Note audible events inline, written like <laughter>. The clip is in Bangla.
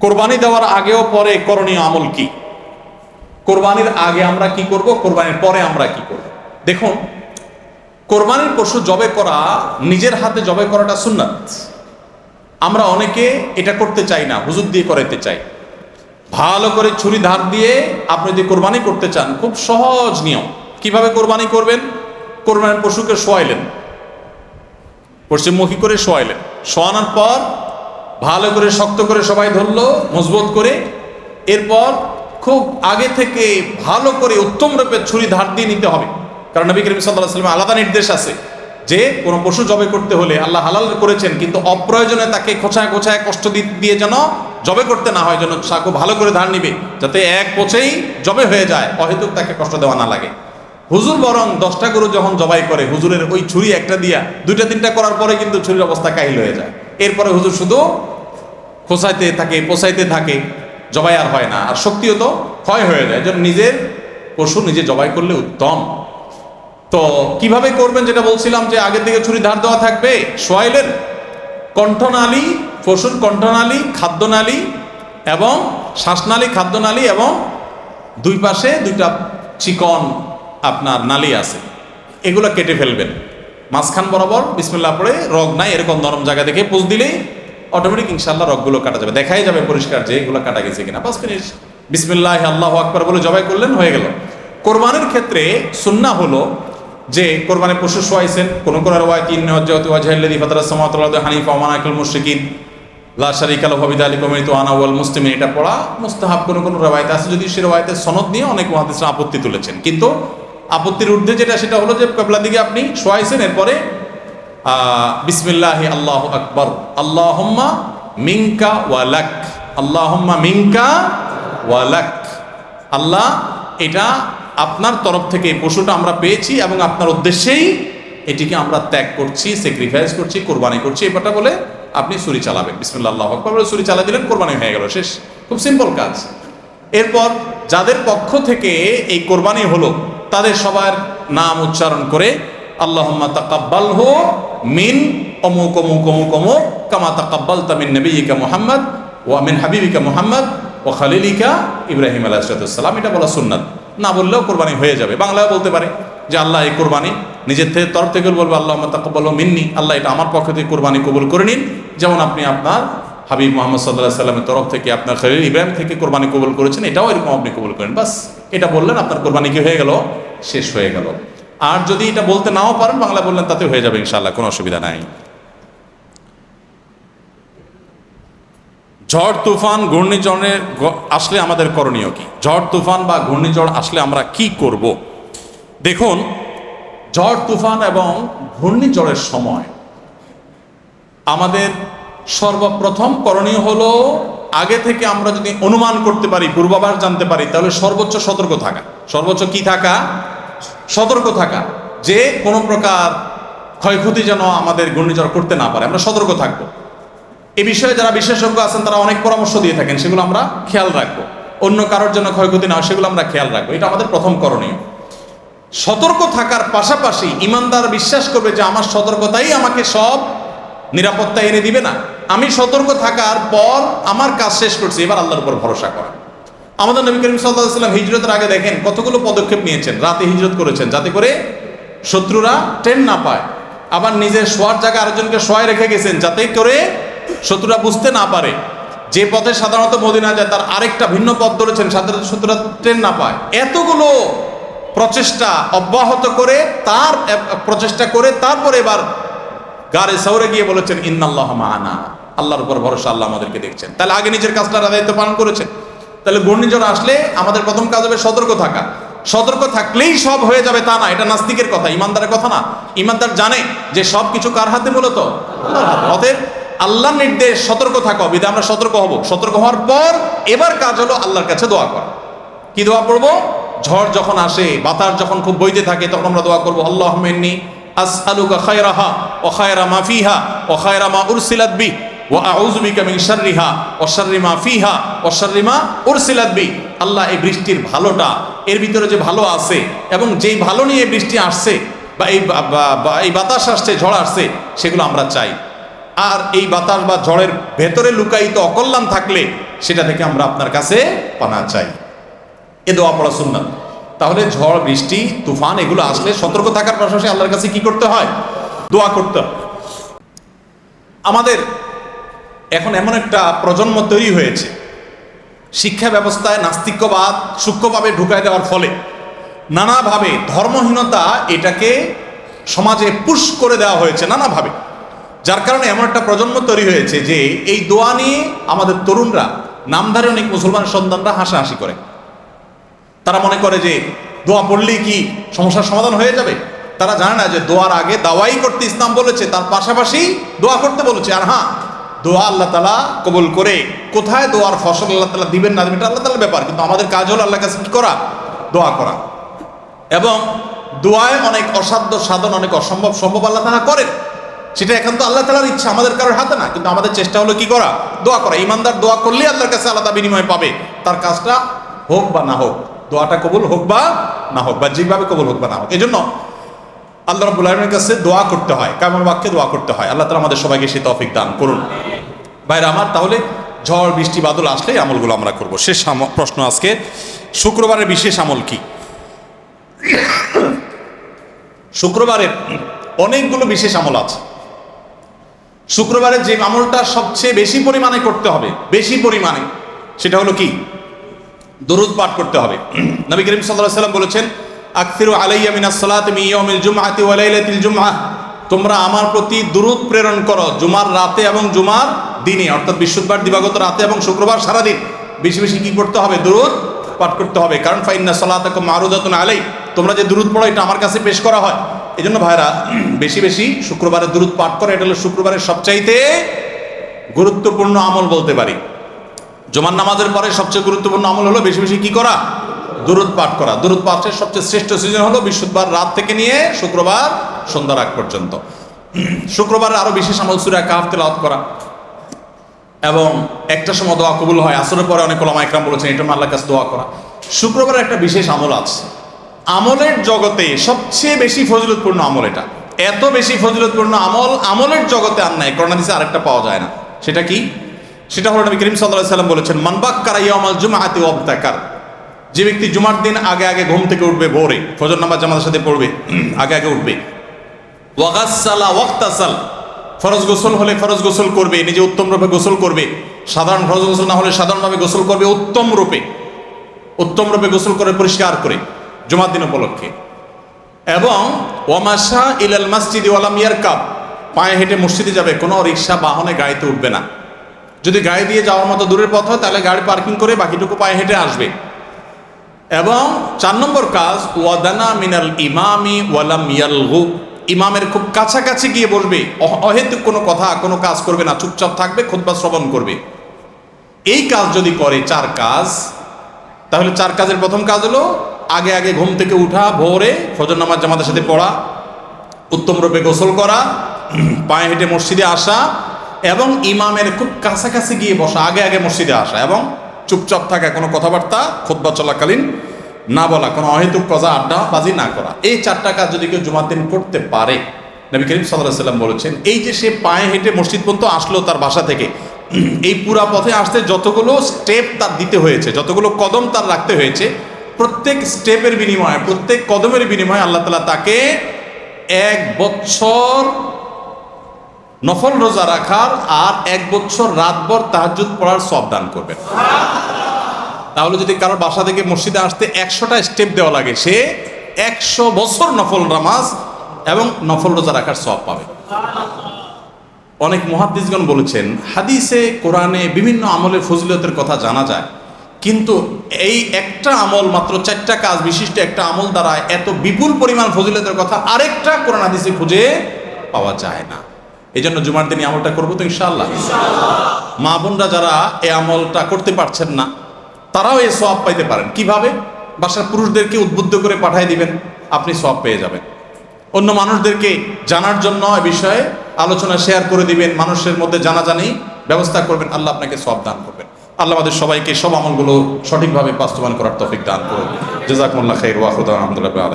কোরবানি দেওয়ার আগেও পরে করণীয় আমল কি? কোরবানির আগে আমরা কি করব? কোরবানির পরে আমরা কি করব? দেখুন, কোরবানির পশু জবে করা নিজের হাতে জবে করাটা সুন্নাত। আমরা অনেকে এটা করতে চাই না, হুজুর দিয়ে করাইতে চাই। ভালো করে ছুরি ধার দিয়ে আপনি যদি কোরবানি করতে চান, খুব সহজ নিয়ম। কীভাবে কোরবানি করবেন? কোরবানির পশুকে শোয়াইলেন। পশ্চিমমুখী করে শোয়াইলেন। শোয়ানোর পর ভালো করে শক্ত করে সবাই ধরলো, মজবুত করে। এরপর খুব আগে থেকে ভালো করে উত্তম রূপে ছুরি ধার দিয়ে নিতে হবে। কারণ নবী করিম সাল্লাহ সাল্লাম আলাদা নির্দেশ আছে যে, কোনো পশু জবে করতে হলে আল্লাহ হালাল করেছেন, কিন্তু অপ্রয়োজনে তাকে খোঁচায় খোঁচায় কষ্ট দিয়ে যেন জবে করতে না হয়, যেন সাকু ভালো করে ধার নিবে, যাতে এক পচেই জবে হয়ে যায়, অহেতুক তাকে কষ্ট দেওয়া না লাগে। হুজুর বরং দশটা গরু যখন জবাই করে, হুজুরের ওই ছুরি একটা দিয়া, দুইটা তিনটা করার পরে কিন্তু ছুরির অবস্থা কাহিল হয়ে যায়। এরপরে হুজুর শুধু খোসাইতে থাকে পোসাইতে থাকে, জবাই আর হয় না। আর শক্তিও তো ক্ষয় হয়ে যায়। যেন নিজের পশু নিজে জবাই করলে উত্তম। তো কীভাবে করবেন যেটা বলছিলাম যে আগের দিকে ছুরি ধার দেওয়া থাকবে? সোয়াইলেন কণ্ঠনালী, পশুর কণ্ঠনালী, খাদ্যনালী এবং শ্বাসনালী, খাদ্যনালী এবং দুই পাশে দুইটা চিকন আপনার নালী আছে। এগুলো কেটে ফেলবেন। মাঝখান বরাবর, বিসমিল্লাহ পড়ে, রগ নাই, এরকম নরম জায়গা দেখে পুষ দিলেই অটোমেটিক ইনশাল্লাহ রগগুলো কাটা যাবে। দেখাই যাবে পরিষ্কার যে এগুলো কাটা গেছে কিনা। পাঁচ মিনিট। বিসমিল্লাহ, আল্লাহ আকবর বলে জবাই করলেন, হয়ে গেল। কোরবানির ক্ষেত্রে সুন্না হলো যে কোরবানি পশু শোয়াইছেন, কোন কোন রওয়ায়, তিন হজ্জাত ওয়াজহাল্লাযী ফাতারা সামাওয়াতি ওয়াল হানিফা, ওয়া মানাকুল মুশরিকিন। লা শারিকা লাহু বিযালিকা উমিরতু আনা, ওয়াল মুসলিমিন। এটা পড়া মুস্তাহাব, কোন কোন রওয়ায়াতে আছে যদি সে রওয়ায়াতে সনদ নিয়ে অনেক মুহাদ্দিসরা আপত্তি তুলেছেন। কিন্তু আপত্তির ঊর্ধ্বে যেটা, সেটা হলো যে কেবলার দিকে আপনি শোয়াইছেন, এরপরে বিসমিল্লাহি আল্লাহু আকবার, আল্লাহুম্মা মিনকা ওয়া লাক, আল্লাহুম্মা মিনকা ওয়া আল্লাহ, এটা আপনার তরফ থেকে পশুটা আমরা পেয়েছি এবং আপনার উদ্দেশ্যেই এটিকে আমরা ত্যাগ করছি স্যাক্রিফাইস করছি, কোরবানি করছি। এবারটা বলে আপনি ছুরি চালাবেন। বিসমুল্লাহ আকবর বলে ছুরি চালা দিলেন, কোরবানি হয়ে গেল, শেষ। খুব সিম্পল কাজ। এরপর, যাদের পক্ষ থেকে এই কোরবানি হলো তাদের সবার নাম উচ্চারণ করে আল্লাহম্মা তাকাব্বাল হো মিন অমুক অমুক অমুক অমুক কামা তাকাব্বাল তামিন নবীকা মোহাম্মদ ও আমিন হাবিবিকা মোহাম্মদ ও খালিলিকা ইব্রাহিম আলাহিসাল্লাম এটা বলা সুন্নাত। না বললেও কোরবানি হয়ে যাবে। বাংলায় বলতে পারে যে আল্লাহ এই কোরবানি। নিজের থেকে তরফ থেকে বলব আল্লাহ তাকব্বাল মিন্নি। আল্লাহ এটা আমার পক্ষ থেকে কোরবানি কবুল করে নিন। যেমন আপনি আপনার হাবিব মোহাম্মদ সাল্লাহ সাল্লামের তরফ থেকে আপনার খলিল ইব্রাহিম থেকে কোরবানি কবুল করেছেন, এটাও এরকম আপনি কবুল করেন। বাস, এটা বললেন, আপনার কোরবানি কি হয়ে গেল? শেষ হয়ে গেল। আর যদি এটা বলতে নাও পারেন বাংলা বললেন, তাতে হয়ে যাবে ইনশাল্লাহ কোনো অসুবিধা নাই। ঝড়, তুফান ঘূর্ণিঝড়ের গ- আসলে আমাদের করণীয় কি? ঝড়, তুফান বা ঘূর্ণিঝড় আসলে আমরা কি করব? দেখুন, ঝড়, তুফান এবং ঘূর্ণিঝড়ের সময় আমাদের সর্বপ্রথম করণীয় হলো, আগে থেকে আমরা যদি অনুমান করতে পারি, পূর্বাভাস জানতে পারি, তাহলে সর্বোচ্চ সতর্ক থাকা। সর্বোচ্চ কি থাকা? সতর্ক থাকা। যে কোনো প্রকার ক্ষয়ক্ষতি যেন আমাদের ঘূর্ণিঝড় করতে না পারে, আমরা সতর্ক থাকব। এ বিষয়ে যারা বিশেষজ্ঞ আছেন, তারা অনেক পরামর্শ দিয়ে থাকেন, সেগুলো আমরা খেয়াল রাখব। অন্য কারোর জন্য ক্ষয়ক্ষতি না হয়, সেগুলো আমরা খেয়াল রাখব। এটা আমাদের প্রথম করণীয়। সতর্ক থাকার পাশাপাশি ইমানদার বিশ্বাস করবে যে, আমার সতর্কতাই আমাকে সব নিরাপত্তা এনে দিবে না। আমি সতর্ক থাকার পর আমার কাজ শেষ করছি, এবার আল্লাহর উপর ভরসা করা। আমাদের নবী করিম সাল্লাহ সাল্লাম হিজরতের আগে দেখেন কতগুলো পদক্ষেপ নিয়েছেন। রাতে হিজরত করেছেন, যাতে করে শত্রুরা ট্রেন না পায়। আবার নিজের শোয়ার জায়গায় আরেকজনকে শোয়ায় রেখে গেছেন, যাতে করে শত্রুরা বুঝতে না পারে। যে পথে সাধারণত মদিনা যায়, তার আরেকটা ভিন্ন পথ ধরেছেন সাধারণত শত্রুরা ট্রেন না পায়। এতগুলো প্রচেষ্টা অব্যাহত করে তার প্রচেষ্টা করে তারপরে এবার গারে সৌরে গিয়ে বলেছেন, ইন্নাল্লাহ মানা। আল্লাহর উপর ভরসা আল্লাহ আমাদেরকে দেখছেন তাহলে আগে নিজের কাজটার দায়িত্ব পালন করেছেন। তাহলে ঘূর্ণিঝড় আসলে আমাদের প্রথম কাজ হবে সতর্ক থাকা। সতর্ক থাকলেই সব হয়ে যাবে তা না, এটা নাস্তিকের কথা, ইমানদারের কথা না। ইমানদার জানে যে সব কিছু কার হাতে মূলত? অতএব আল্লাহর নির্দেশ, সতর্ক থাকা বিধে আমরা সতর্ক হব। সতর্ক হওয়ার পর এবার কাজ হলো আল্লাহর কাছে দোয়া করা। কি দোয়া করব ঝড় যখন আসে, বাতাস যখন খুব বইতে থাকে, তখন আমরা দোয়া করব আল্লাহ মেন্নি আসআলুকা খায়রাহা ও খায়রা মা ফিহা ও খায়রা মা উরসিলাত বি ও আউযু বিকা মিন শাররিহা ও শাররি মা ফিহা ও শাররি মা উরসিলাত বি। আল্লাহ এই বৃষ্টির ভালোটা, এর ভিতরে যে ভালো আছে এবং যেই ভালো নিয়ে বৃষ্টি আসছে বা এই এই বাতাস আসছে, ঝড় আসছে, সেগুলো আমরা চাই। আর এই বাতাস বা ঝড়ের ভেতরে লুকায়িত অকল্যাণ থাকলে সেটা থেকে আমরা আপনার কাছে পানা চাই। এ দোয়া পড়া সুন্নাত। তাহলে ঝড়, বৃষ্টি, তুফান, এগুলো আসলে সতর্ক থাকার পাশাপাশি আল্লাহর কাছে কি করতে হয়? দোয়া করতে হয়। আমাদের এখন এমন একটা প্রজন্ম তৈরি হয়েছে, শিক্ষা ব্যবস্থায় নাস্তিক্যবাদ সূক্ষ্মভাবে ঢুকায় দেওয়ার ফলে নানাভাবে ধর্মহীনতা এটাকে সমাজে পুশ করে দেওয়া হয়েছে নানাভাবে। যার কারণে এমন একটা প্রজন্ম তৈরি হয়েছে যে এই দোয়া নিয়ে আমাদের তরুণরা, নামধারী অনেক মুসলমান সন্তানরা হাসাহাসি করে। তারা মনে করে যে দোয়া পড়লেই কি সমস্যার সমাধান হয়ে যাবে? তারা জানে না যে দোয়ার আগে দাওয়াই করতে ইসলাম বলেছে, তার পাশাপাশি দোয়া করতে বলেছে। আর হ্যাঁ দোয়া আল্লাহ তালা কবুল করে। কোথায় দোয়ার ফসল আল্লাহ তালা দিবেন না এটা আল্লাহ তালার ব্যাপার, কিন্তু আমাদের কাজ হলো আল্লাহ কাছে কি করা? দোয়া করা। এবং দোয়ায় অনেক অসাধ্য সাধন, অনেক অসম্ভব সম্ভব আল্লাহ তালা করেন। সেটা এখন তো আল্লাহ তালার ইচ্ছা, আমাদের কারোর হাতে না, কিন্তু আমাদের চেষ্টা হলো কি করা? দোয়া করা। ইমানদার দোয়া করলে আল্লাহর কাছে আলাদা বিনিময় পাবে। তার কাজটা হোক বা না হোক। দোয়াটা কবুল হোক বা না হোক, বা যেভাবে কবুল হোক বা না হোক। এই জন্য আল্লাহ রব্বুল আলমের কাছে দোয়া করতে হয় কেমন বাক্যে দোয়া করতে হয়। আল্লাহ তালা আমাদের সবাইকে সে তফিক দান করুন। ভাইরা আমার, তাহলে ঝড়, বৃষ্টি, বাদল আসলে আমলগুলো আমরা করব। শেষ প্রশ্ন আজকে, শুক্রবারের বিশেষ আমল কি? শুক্রবারের অনেকগুলো বিশেষ আমল আছে। শুক্রবারের যে আমলটা সবচেয়ে বেশি পরিমাণে করতে হবে, বেশি পরিমাণে, সেটা হলো কি? দরুদ পাঠ করতে হবে। <clears throat> নবী করিম আলাইহি সাল্লাম বলেছেন, আকসিরু আলাইয়া মিনাস সালাতি ইয়াউমিল জুমআতি ওয়া লাইলাতিল তোমরা আমার প্রতি দুরুদ প্রেরণ করো জুমার রাতে এবং জুমার দিনে, অর্থাৎ বৃহস্পতিবার, দিবাগত রাতে এবং শুক্রবার সারাদিন। বেশি বেশি কি করতে হবে? দুরুদ পাঠ করতে হবে। কারণ ফাইন্না সালাতাকুম মারুদাতুন আলাই তোমরা যে দুরুদ পড়ো, এটা আমার কাছে পেশ করা হয়। এই জন্য ভাইরা <clears throat> বেশি বেশি শুক্রবারের দুরুদ পাঠ করে। এটা হলো শুক্রবারের সবচাইতে গুরুত্বপূর্ণ আমল বলতে পারি। জুমার নামাজের পরে সবচেয়ে গুরুত্বপূর্ণ আমল হলো বেশি বেশি কি করা? দূরত পাঠ করা। দূরত পাঠের সবচেয়ে শ্রেষ্ঠ সিজন হলো বৃহস্পতিবার রাত থেকে নিয়ে শুক্রবার সন্ধ্যার আগ পর্যন্ত। শুক্রবার আরও বিশেষ আমল সুরা কাহাফ তেলাওয়াত করা। এবং একটা সময় দোয়া কবুল হয়। আসরের পরে অনেক ওলামা একরাম বলেছেন এটা আল্লাহর কাছে দোয়া করা। শুক্রবারের একটা বিশেষ আমল আছে। আমলের জগতে সবচেয়ে বেশি ফজিলতপূর্ণ আমল এটা। এত বেশি ফজিলতপূর্ণ আমল আমলের জগতে আর নাই। করোনা দিছে আরেকটা পাওয়া যায় না। সেটা কি? সেটা হলো নবী করিম সাল্লাম বলেছেন ওয়াবতাকার যে ব্যক্তি জুমার দিন আগে আগে ঘুম থেকে উঠবে, ভোরে, ফজর নামাজ জামাতের সাথে পড়বে, <clears throat> আগে আগে উঠবে। ফরজ গোসল হলে ফরজ গোসল করবে, নিজে উত্তম রূপে গোসল করবে। সাধারণ ফরজ গোসল না হলে সাধারণভাবে গোসল করবে উত্তম রূপে। উত্তম রূপে গোসল করে, পরিষ্কার করে, জুমার দিন উপলক্ষে। এবং ওয়ামাশা ইলাল মসজিদ ওয়ালাম ইয়ার কাপ পায়ে হেঁটে মসজিদে যাবে, কোনো রিক্সা বাহনে গাড়িতে উঠবে না। যদি গাড়ি দিয়ে যাওয়ার মতো দূরের পথ হয়, তাহলে গাড়ি পার্কিং করে বাকিটুকু পায়ে হেঁটে আসবে। এবং চার নম্বর কাজ, ওয়াদানা মিনাল ইমামি ওয়ালাম ইয়ালগু। ইমামের খুব কাছাকাছি গিয়ে বসবে অহ- অহেতুক কোনো কথা, কোনো কাজ করবে না, চুপচাপ থাকবে, খুতবা শ্রবণ করবে। এই কাজ যদি করে চার কাজ, তাহলে চার কাজের প্রথম কাজ হলো, আগে আগে ঘুম থেকে উঠা, ভোরে ফজর নামাজ জামাতের সাথে পড়া, উত্তম রূপে গোসল করা পায়ে হেঁটে মসজিদে আসা এবং ইমামের খুব কাছাকাছি গিয়ে বসা, আগে আগে মসজিদে আসা এবং চুপচাপ থাকা, কোনো কথাবার্তা খোদবা চলাকালীন না বলা, কোনো অহেতুক কজা আড্ডা বাজি না করা। এই চারটা কাজ যদি কেউ জুমার দিন করতে পারে, নবী করিম সাল্লাহ সাল্লাম বলেছেন, এই যে সে পায়ে হেঁটে মসজিদ পর্যন্ত আসলো তার বাসা থেকে, এই পুরা পথে আসতে যতগুলো স্টেপ তার দিতে হয়েছে, যতগুলো কদম তার রাখতে হয়েছে, প্রত্যেক স্টেপের বিনিময়ে, প্রত্যেক কদমের বিনিময়ে আল্লাহ তালা তাকে এক বছর নফল রোজা রাখার আর এক বছর রাতভর তাহাজুদ পড়ার সব দান করবেন। তাহলে যদি কারোর বাসা থেকে মসজিদে আসতে একশোটা স্টেপ দেওয়া লাগে, সে একশো বছর নফল নামাজ এবং নফল রোজা রাখার সব পাবে। অনেক মহাদ্দিসগণ বলেছেন, হাদিসে, কোরআনে বিভিন্ন আমলের ফজিলতের কথা জানা যায়, কিন্তু এই একটা আমল মাত্র চারটা কাজ বিশিষ্ট একটা আমল দ্বারা এত বিপুল পরিমাণ ফজিলতের কথা আরেকটা কোরআন হাদিসে খুঁজে পাওয়া যায় না। এই জন্য জুমার দিন আমলটা করব তো ইনশাআল্লাহ। মা বোনরা যারা এই আমলটা করতে পারছেন না, তারাও এই সব পাইতে পারেন। কীভাবে? বাসার পুরুষদেরকে উদ্বুদ্ধ করে পাঠিয়ে দিবেন, আপনি সব পেয়ে যাবেন। অন্য মানুষদেরকে জানার জন্য এ বিষয়ে আলোচনা শেয়ার করে দিবেন, মানুষের মধ্যে জানাজানি ব্যবস্থা করবেন, আল্লাহ আপনাকে সব দান করবেন। আল্লাহ আমাদের সবাইকে সব আমলগুলো সঠিকভাবে বাস্তবায়ন করার তফিক দান করুন। জেজাকমুল্লাহ খের ওয়াহুদ আলহামদুলিল্লাহ।